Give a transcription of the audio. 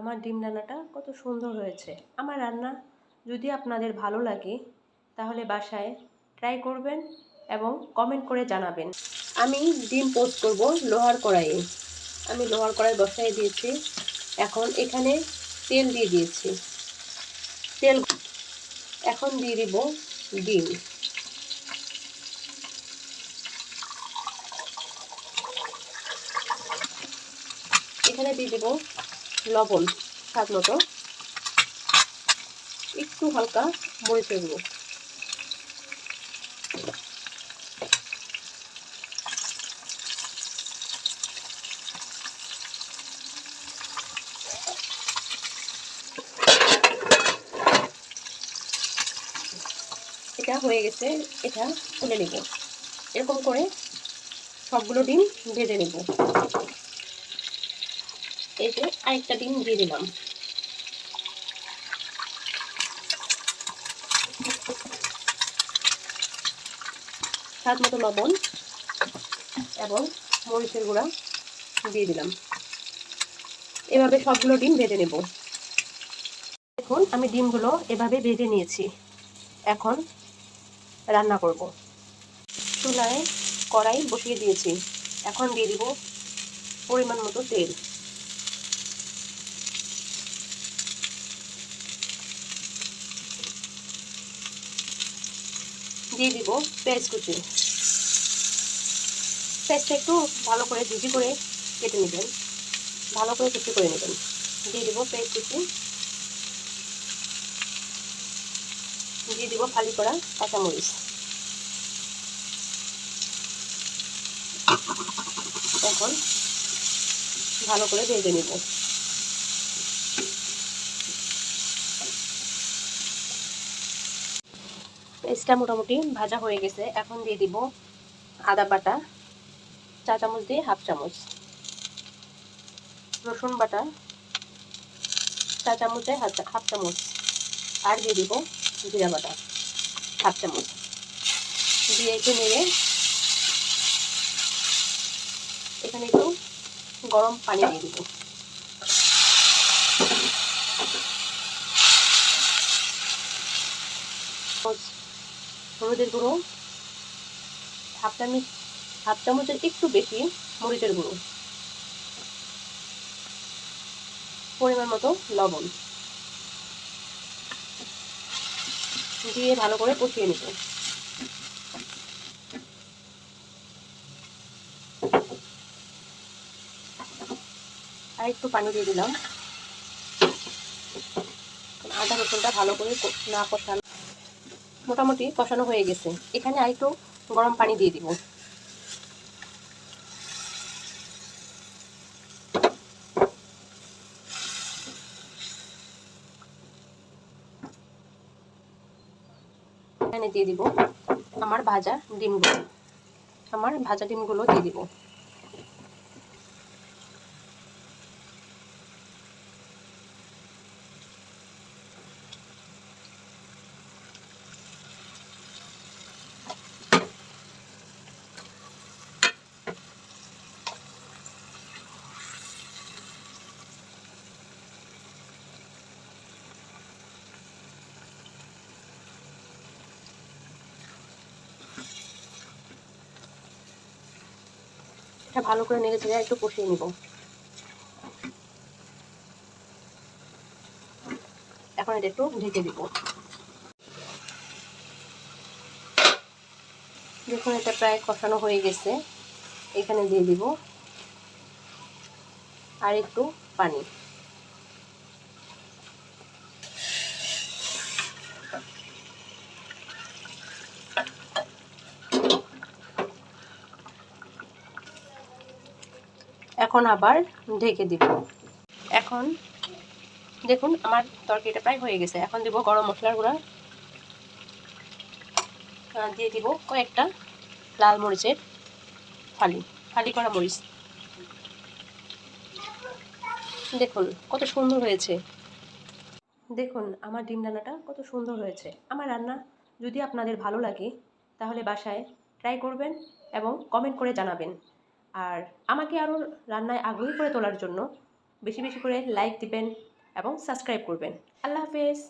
আমার ডিম রান্নাটা কত সুন্দর হয়েছে। আমার রান্না যদি আপনাদের ভালো লাগে, তাহলে বাসায় ট্রাই করবেন এবং কমেন্ট করে জানাবেন। আমি ডিম পোস্ট করব লোহার কড়াইয়ে। আমি লোহার কড়াই বসাই দিয়েছি। এখন এখানে তেল দিয়ে দিয়েছি। তেল এখন দিয়ে দিব ডিম। এখানে দিয়ে দেব লবণ স্বাদ মতো। একটু হালকা মরিচের গুঁড়ো এটা হয়ে গেছে, এটা তুলে নেব। এরকম করে সবগুলো ডিম ভেজে নেব। এই আরেকটা ডিম দিয়ে দিলাম। স্বাদ মতো লবণ এবং মরিচের গুঁড়া দিয়ে দিলাম। এভাবে সবগুলো ডিম ভেজে নেব। দেখুন, আমি ডিমগুলো এভাবে ভেজে নিয়েছি। এখন রান্না করব। চুলায় কড়াই বসিয়ে দিয়েছি। এখন দিয়ে দিব পরিমাণ মতো তেল। দিয়ে দিব পেঁয়াজ কুচি। পেঁয়াজটা একটু ভালো করে ঝুঁঝি করে কেটে নেবেন। ভালো করে কুচি করে নেবেন। দিয়ে দিব পেঁয়াজ কুচি। দিয়ে দিব ফালি করা কাঁচামরিচ। এখন ভালো করে ভেজে নেব। পেস্টটা মোটামুটি ভাজা হয়ে গেছে। এখন দিয়ে দিব আদা বাটা, চা চামচ দিয়ে হাফ চামচ। রসুন বাটা, চা চামচে হাফ চামচ। আর দিয়ে দিব জিরা বাটা, হাফ চামচ। দিয়ে একটু নেড়ে এখানে একটু গরম পানি দিয়ে দিব। হলুদের গুঁড়ো, হাফ চামচ, হাফ চামচের একটু বেশি মরিচের গুঁড়ো, পরিমাণ মতো লবণ দিয়ে ভালো করে কষিয়ে নিব। আর একটু পানি দিয়ে দিলাম। আদা রসুনটা ভালো করে না কষানো মোটামুটি কষানো হয়ে গেছে। এখানে আরেকটু গরম পানি দিয়ে দিব। এখানে দিয়ে দিব আমার ভাজা ডিমগুলো। আমার ভাজা ডিমগুলো দিয়ে দিব। এটা ভালো করে নেড়ে চেড়ে একটু কষিয়ে নিব। এখন এটা একটু ঢেকে দিব। দেখুন, এটা প্রায় কষানো হয়ে গেছে। এখানে দিয়ে দিব আর একটু পানি। এখন আবার ঢেকে দিব। এখন দেখুন, আমার তরকারিটা প্রায় হয়ে গেছে। এখন দিব গরম মশলার গুঁড়া। দিয়ে দিব কয়েকটা লাল মরিচের। ফালি ফালি করা মরিচ। দেখুন, কত সুন্দর হয়েছে। দেখুন, আমার ডিম রান্নাটা কত সুন্দর হয়েছে। আমার রান্না যদি আপনাদের ভালো লাগে, তাহলে বাসায় ট্রাই করবেন এবং কমেন্ট করে জানাবেন। আর আমাকে আরও রান্নায় আগ্রহী করে তোলার জন্য বেশি বেশি করে লাইক দিবেন এবং সাবস্ক্রাইব করবেন। আল্লাহ হাফেজ।